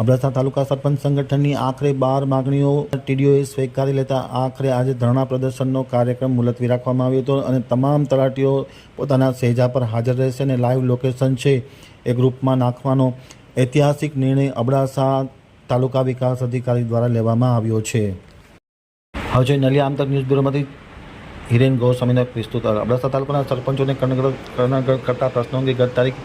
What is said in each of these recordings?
અબડાસા તાલુકા સરપંચ સંગઠનની આખરે બાર માગણીઓ ટીડીઓએ સ્વીકારી લેતા આખરે આજે ધરણા પ્રદર્શનનો કાર્યક્રમ મુલતવી રાખવામાં આવ્યો હતો અને તમામ તલાટીઓ પોતાના સેજા પર હાજર રહેશે અને લાઈવ લોકેશન છે એ ગ્રુપમાં નાખવાનો ઐતિહાસિક નિર્ણય અબડાસા તાલુકા વિકાસ અધિકારી દ્વારા લેવામાં આવ્યો છે. હવે જોઈએ નલિયા આમતક ન્યૂઝ બ્યુરોમાંથી હિરેન ગોસ્વામીનો એક વિસ્તૃત અબડાસા તાલુકાના સરપંચોને કર્ણગ્રહ કરતા પ્રશ્નો અંગે ગત તારીખ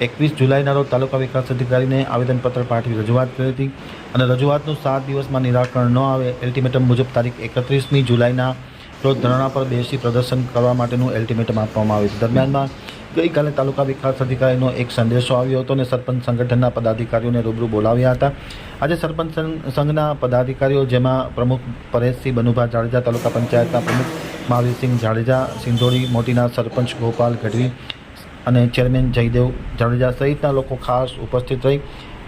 એકવીસ જુલાઈના રોજ તાલુકા વિકાસ અધિકારીને આવેદનપત્ર પાઠવી રજૂઆત કરી હતી અને રજૂઆતનું સાત દિવસમાં નિરાકરણ ન આવે એલ્ટિમેટમ મુજબ તારીખ એકત્રીસમી જુલાઈના રોજ ધરણા પર બેસી પ્રદર્શન કરવા માટેનું એલ્ટિમેટમ આપવામાં આવ્યું દરમિયાનમાં ગઈકાલે તાલુકા વિકાસ અધિકારીનો એક સંદેશો આવ્યો હતો અને સરપંચ સંગઠનના પદાધિકારીઓને રૂબરૂ બોલાવ્યા હતા. આજે સરપંચ સંઘ- સંઘના પદાધિકારીઓ જેમાં પ્રમુખ પરેશસિંહ બનુભા જાડેજા, તાલુકા પંચાયતના પ્રમુખ મહાવીરસિંહ જાડેજા, સિંધોડી મોટીના સરપંચ ગોપાલ ગઢવી અને ચેરમેન જયદેવ જાડેજા સહિતના લોકો ખાસ ઉપસ્થિત રહી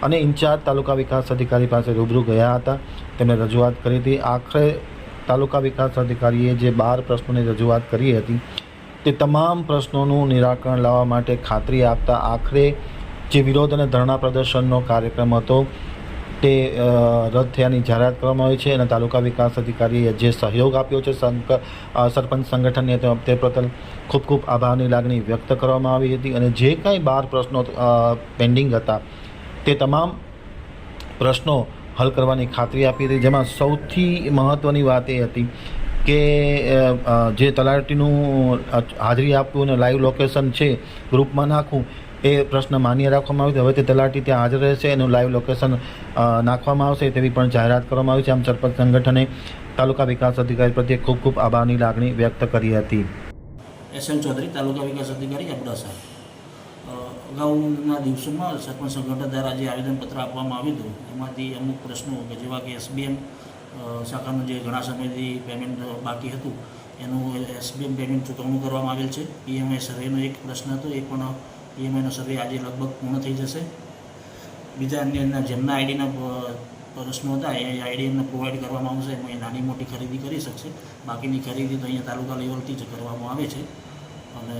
અને ઇન્ચાર્જ તાલુકા વિકાસ અધિકારી પાસે રૂબરૂ ગયા હતા. તેમણે રજૂઆત કરી હતી, આખરે તાલુકા વિકાસ અધિકારીએ જે બાર પ્રશ્નોની રજૂઆત કરી હતી, તે તમામ પ્રશ્નોનું નિરાકરણ લાવવા માટે ખાતરી આપતા આખરે જે વિરોધ અને ધરણા પ્રદર્શનનો કાર્યક્રમ હતો તે રદ થયાની જાહેરાત કરવામાં આવી છે અને તાલુકા વિકાસ અધિકારીએ જે સહયોગ આપ્યો છે સરપંચ સંગઠનને, તે પ્રત્યે ખૂબ ખૂબ આભારની લાગણી વ્યક્ત કરવામાં આવી હતી અને જે કાંઈ બાર પ્રશ્નો પેન્ડિંગ હતા, તે તમામ પ્રશ્નો હલ કરવાની ખાતરી આપી હતી. જેમાં સૌથી મહત્ત્વની વાત એ હતી કે જે તલાટીનું હાજરી આપવું અને લાઈવ લોકેશન છે ગ્રુપમાં નાખવું એ પ્રશ્ન માન્ય રાખવામાં આવ્યો છે. હવે તે તલાટી ત્યાં હાજર રહેશે, એનું લાઈવ લોકેશન નાખવામાં આવશે તેવી પણ જાહેરાત કરવામાં આવી છે. આમ સરપંચ સંગઠને તાલુકા વિકાસ અધિકારી પ્રત્યે ખૂબ ખૂબ આભારની લાગણી વ્યક્ત કરી હતી. એસ એમ ચૌધરી, તાલુકા વિકાસ અધિકારી અબડાસા અગાઉના દિવસોમાં સરપંચ સંગઠન દ્વારા જે આવેદનપત્ર આપવામાં આવ્યું હતું, એમાંથી અમુક પ્રશ્નો કે જેવા કે એસબીએમ શાખાનું જે ઘણા સમયથી પેમેન્ટ બાકી હતું, એનું એસબીએમ પેમેન્ટ ચૂકવણું કરવામાં આવેલ છે. પીએમઆઈ સર્વેનો એક પ્રશ્ન હતો, એ પણ પીએમઆઈનો સર્વે આજે લગભગ પૂર્ણ થઈ જશે. બીજા અન્ય અંદર જેમના આઈડીના પ્રશ્નો હતા એ આઈડી એમને પ્રોવાઈડ કરવામાં આવશે. એમાં એ નાની મોટી ખરીદી કરી શકશે. બાકીની ખરીદી તો અહીંયા તાલુકા લેવલથી જ કરવામાં આવે છે. અને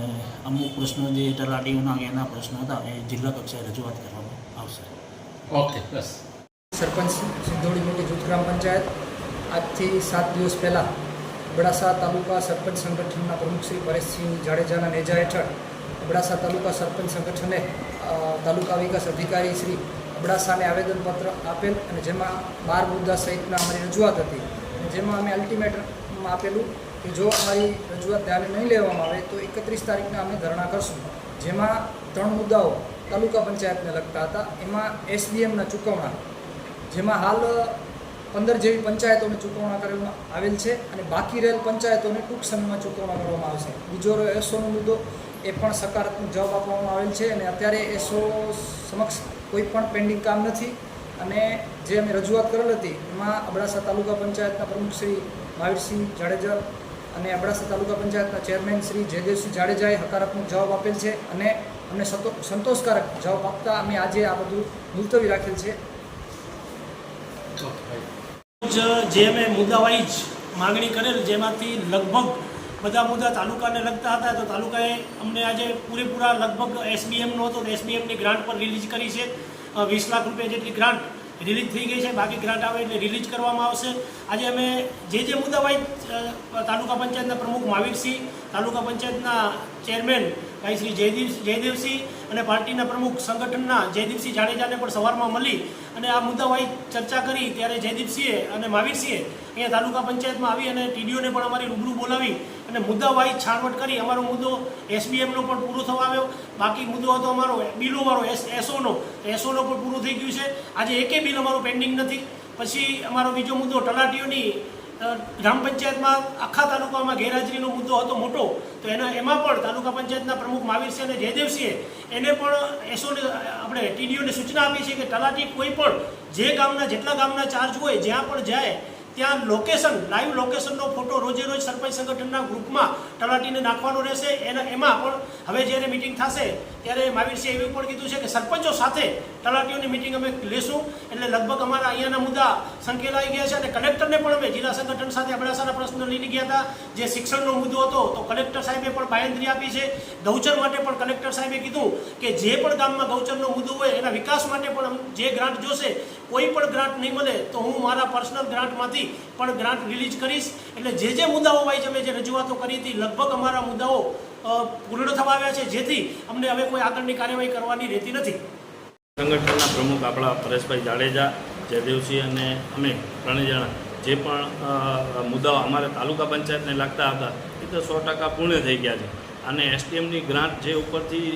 અમુક પ્રશ્નો જે તલાટીઓના એના પ્રશ્નો હતા એ જિલ્લા કક્ષાએ રજૂઆત કરવામાં આવશે. ઓકે બસ સરપંચ સિંધોડી મોટી જૂથ ગ્રામ પંચાયત. આજથી સાત દિવસ પહેલાં અબડાસા તાલુકા સરપંચ સંગઠનના પ્રમુખ શ્રી પરેશસિંહ જાડેજાના નેજા હેઠળ અબડાસા તાલુકા સરપંચ સંગઠને તાલુકા વિકાસ અધિકારી શ્રી અબડાસાને આવેદનપત્ર આપેલ અને જેમાં બાર મુદ્દા સહિતના અમારી રજૂઆત હતી. જેમાં અમે અલ્ટિમેટમ આપેલું કે જો અમારી રજૂઆત ધ્યાને નહીં લેવામાં આવે તો એકત્રીસ તારીખના અમે ધરણા કરશું. જેમાં ત્રણ મુદ્દાઓ તાલુકા પંચાયતને લગતા હતા. એમાં એસડીએમના ચૂકવણા, જેમાં હાલ પંદર જેવી પંચાયતોને ચૂકવણા કરવામાં આવેલ છે અને બાકી રહેલ પંચાયતોને ટૂંક સમયમાં ચૂકવણા કરવામાં આવશે. બીજો એસઓનો મુદ્દો એ પણ સકારાત્મક જવાબ આપવામાં આવેલ છે અને અત્યારે એસઓ સમક્ષ કોઈ પણ પેન્ડિંગ કામ નથી. અને જે અમે રજૂઆત કરેલ હતી, એમાં અબડાસા તાલુકા પંચાયતના પ્રમુખ શ્રી મહાવીરસિંહ જાડેજા અને અબડાસા તાલુકા પંચાયતના ચેરમેન શ્રી જયદેવસિંહ જાડેજાએ હકારાત્મક જવાબ આપેલ છે અને અમને સંતો- સંતોષકારક જવાબ આપતા અમે આજે આ બધું મુલતવી રાખેલ છે. જે અમે મુદ્દાવાઇઝ માગણી કરેલ, જેમાંથી લગભગ બધા મુદ્દા તાલુકાને લગતા હતા. તો તાલુકાએ અમને આજે પૂરેપૂરા લગભગ એસબીએમનો હતો. તો એસબીએમની ગ્રાન્ટ પર રિલીઝ કરી છે. વીસ લાખ રૂપિયા જેટલી ગ્રાન્ટ રિલીઝ થઈ ગઈ છે. બાકી ગ્રાન્ટ આવે એટલે રિલીઝ કરવામાં આવશે. આજે અમે જે જે મુદ્દાવાઇઝ હોય તાલુકા પંચાયતના પ્રમુખ મહાવીરસિંહ તાલુકા પંચાયતના ચેરમેન ભાઈ શ્રી જયદીપ જયદેવસિંહ અને પાર્ટીના પ્રમુખ સંગઠનના જયદીપસિંહ જાડેજાને પણ સવારમાં મળી અને આ મુદ્દાવાઈ ચર્ચા કરી ત્યારે જયદીપસિંહે અને મહાવીરસિંહે અહીંયા તાલુકા પંચાયતમાં આવી અને ટીડીઓને પણ અમારી રૂબરૂ બોલાવી અને મુદ્દાવાઈ છાણવટ કરી. અમારો મુદ્દો એસબીએમનો પણ પૂરો થવા આવ્યો. બાકી મુદ્દો હતો અમારો બિલોવાળો એસ એસઓનો. એસઓનો પણ પૂરો થઈ ગયું છે. આજે એકે બિલ અમારું પેન્ડિંગ નથી. પછી અમારો બીજો મુદ્દો, તલાટીઓની ગ્રામ પંચાયતમાં આખા તાલુકામાં ગેરહાજરીનો મુદ્દો હતો મોટો, તો એના, એમાં પણ તાલુકા પંચાયતના પ્રમુખ મહાવીરસિંહ અને જયદેવસિંહે એને પણ એસોને આપણે ટીડીઓને સૂચના આપી છે કે તલાટી કોઈ પણ જે ગામના, જેટલા ગામના ચાર્જ હોય, જ્યાં પણ જાય, ત્યાં લોકેશન લાઈવ લોકેશનનો ફોટો રોજે રોજ સરપંચ સંગઠનના ગ્રુપમાં તલાટીને નાખવાનો રહેશે. એના, એમાં પણ હવે જ્યારે મિટિંગ થશે, ત્યારે મહાવીરસિંહે એવું પણ કીધું છે કે સરપંચો સાથે તલાટીઓની મિટિંગ અમે લેશું. એટલે લગભગ અમારા અહીંયાના મુદ્દા સંકેલાઈ ગયા છે અને કલેક્ટરને પણ અમે જિલ્લા સંગઠન સાથે અબડાસાના પ્રશ્નો લઈને ગયા હતા. જે શિક્ષણનો મુદ્દો હતો, તો કલેક્ટર સાહેબે પણ બાયંદ્રી આપી છે. ગૌચર માટે પણ કલેક્ટર સાહેબે કીધું કે જે પણ ગામમાં ગૌચરનો મુદ્દો હોય, એના વિકાસ માટે પણ જે ગ્રાન્ટ જોશે, કોઈ પણ ગ્રાન્ટ નહીં મળે, તો હું મારા પર્સનલ ગ્રાન્ટમાંથી પણ ગ્રાન્ટ રિલીઝ કરીશ. એટલે જે જે મુદ્દાઓ વાઇઝ અમે જે રજૂઆતો કરી હતી, લગભગ અમારા મુદ્દાઓ પૂર્ણ થવા આવ્યા છે. જેથી અમને હવે કોઈ આગળની કાર્યવાહી કરવાની રહેતી નથી. સંગઠનના પ્રમુખ આપણા પરેશભાઈ જાડેજા, જયદેવસિંહ અને અમે ત્રણેય જણા જે પણ મુદ્દાઓ અમારે તાલુકા પંચાયતને લાગતા હતા, એ તો સો ટકા પૂર્ણ થઈ ગયા છે. અને એસટીએમની ગ્રાન્ટ જે ઉપરથી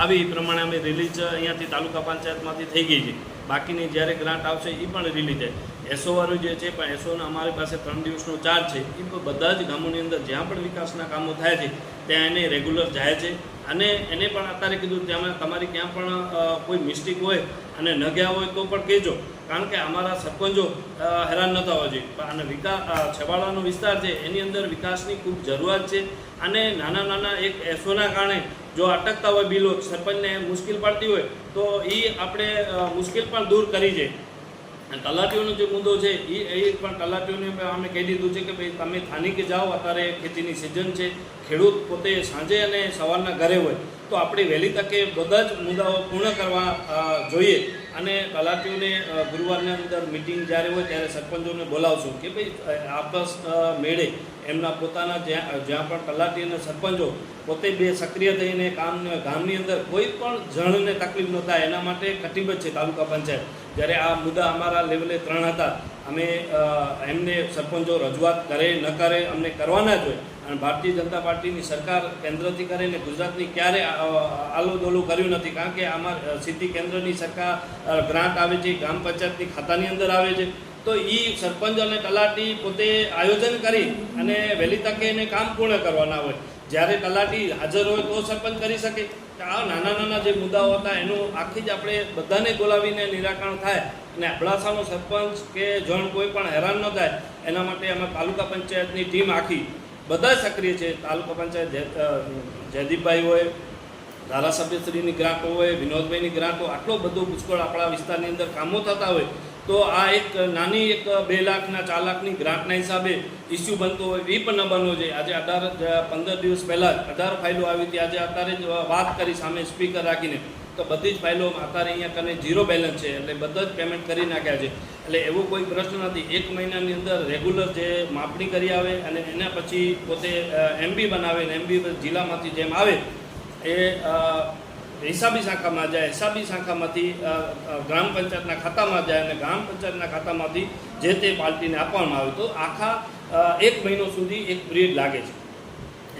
આવી એ પ્રમાણે અમે રિલીઝ અહીંયાથી તાલુકા પંચાયતમાંથી થઈ ગઈ છે. બાકીની જ્યારે ગ્રાન્ટ આવશે એ પણ રિલીઝ છે એસો વાળું જે છે, પણ એસોનો અમારી પાસે ત્રણ દિવસનો ચાર્જ છે. એ પણ બધા જ ગામોની અંદર જ્યાં પણ વિકાસના કામો થાય છે, ત્યાં એને રેગ્યુલર જાય છે. અને એને પણ અત્યારે કીધું ત્યાં તમારી ક્યાં પણ કોઈ મિસ્ટેક હોય અને ન ગયા હોય તો પણ કહેજો. કારણ કે અમારા સરપંચો હેરાન ન થવા જોઈએ. અને વિકાસ છેવાડાનો વિસ્તાર છે, એની અંદર વિકાસની ખૂબ જરૂરિયાત છે. અને નાના નાના એક એસોના કારણે જો અટકતા હોય બિલો, સરપંચને મુશ્કેલ પડતી હોય, તો એ આપણે મુશ્કેલ પણ દૂર કરી છે તલાટીઓનો જે મુદ્દો છે એ એ પણ તલાટીઓને અમે કહી દીધું છે કે ભાઈ તમે સ્થાનિક જાઓ, અત્યારે ખેતીની સિઝન છે, ખેડૂત પોતે સાંજે અને સવારના ઘરે હોય. તો આપણે વહેલી તકે બધા જ મુદ્દાઓ પૂર્ણ કરવા જોઈએ. અને તલાટીઓને ગુરુવારની અંદર મિટિંગ જ્યારે હોય ત્યારે સરપંચોને બોલાવશું કે ભાઈ આપસ મેળે એમના પોતાના જ્યાં જ્યાં પણ તલાટી અને સરપંચો પોતે બે સક્રિય થઈને કામ ગામની અંદર કોઈ પણ જણને તકલીફ ન થાય, એના માટે કટિબદ્ધ છે તાલુકા પંચાયત. જ્યારે આ મુદ્દા અમારા લેવલે ત્રણ હતા, અમે એમને સરપંચો રજૂઆત કરે, ન કરે, અમને કરવાના જ હોય અને ભારતીય જનતા પાર્ટીની સરકાર કેન્દ્રથી કરીને ગુજરાતની ક્યારે આલુદોલું કર્યું નથી. કારણ કે આમાં સીધી કેન્દ્રની સરકાર ગ્રાન્ટ આવે છે, ગ્રામ પંચાયતની ખાતાની અંદર આવે છે. તો એ સરપંચ અને તલાટી પોતે આયોજન કરી અને વહેલી તકે એને કામ પૂર્ણ કરવાના હોય. જ્યારે તલાટી હાજર હોય તો સરપંચ કરી શકે. આ નાના નાના જે મુદ્દાઓ હતા, એનું આખી જ આપણે બધાને બોલાવીને નિરાકરણ થાય અને અબડાસાનો સરપંચ કે જણ કોઈ પણ હેરાન ન થાય, એના માટે અમે તાલુકા પંચાયતની ટીમ આખી બધા સક્રિય છે. તાલુકા પંચાયત જય- જયદીપભાઈ હોય, ધારાસભ્યશ્રીની ગ્રાહકો હોય, વિનોદભાઈની ગ્રાહકો, આટલો બધો પુષ્કળ આપણા વિસ્તારની અંદર કામો થતા હોય, તો આ એક નાની એક બે લાખના, ચાર લાખની ગ્રાન્ટના હિસાબે ઇસ્યુ બનતો હોય, એ પણ ન બનવો જોઈએ. આજે અઢાર પંદર દિવસ પહેલાં જ અઢાર ફાઇલો આવી હતી. આજે અત્યારે જ વાત કરી સામે સ્પીકર રાખીને. બધી જ ફાઇલો અત્યારે અહીંયા કને ઝીરો બેલેન્સ છે. એટલે બધા જ પેમેન્ટ કરી નાખ્યા છે. એટલે એવો કોઈ પ્રશ્ન નથી. એક મહિનાની અંદર રેગ્યુલર જે માપણી કરી આવે અને એના પછી પોતે એમબી બનાવે ને એમબી જિલ્લામાંથી જેમ આવે, એ હિસાબી શાખામાં જાય, હિસાબી શાખામાંથી ગ્રામ પંચાયતના ખાતામાં જાય અને ગ્રામ પંચાયતના ખાતામાંથી જે તે પાર્ટીને આપવામાં આવે તો આખા એક મહિનો સુધી એક પિરિયડ લાગે છે.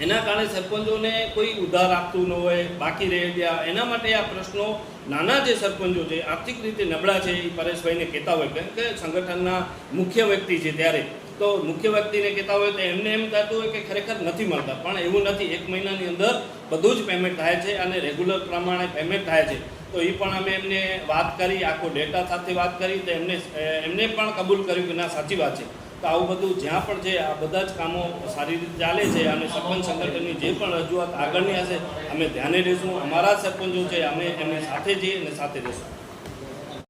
એના કારણે સરપંચોને કોઈ ઉધાર આપતું ન હોય, બાકી રહી ગયા એના માટે આ પ્રશ્નો નાના જે સરપંચો છે, આર્થિક રીતે નબળા છે એ પરેશભાઈને કહેતા હોય. કારણ કે સંગઠનના મુખ્ય વ્યક્તિ છે ત્યારે. તો મુખ્ય વ્યક્તિને કહેતા હોય તો એમને એમ થતું હોય કે ખરેખર નથી મળતા. પણ એવું નથી. એક મહિનાની અંદર બધું જ પેમેન્ટ થાય છે અને રેગ્યુલર પ્રમાણે પેમેન્ટ થાય છે. તો એ પણ અમે એમને વાત કરી, આખો ડેટા સાથે વાત કરી, તો એમને એમને પણ કબૂલ કર્યું કે ના, સાચી વાત છે. તો આવું બધું જ્યાં પણ છે, આ બધા જ કામો સારી રીતે ચાલે છે અને સરપંચ સંગઠનની જે પણ રજૂઆત આગળની હશે, અમે ધ્યાને રહીશું અમારા સરપંચો છે, અમે એમની સાથે જઈએ અને સાથે રહીશું.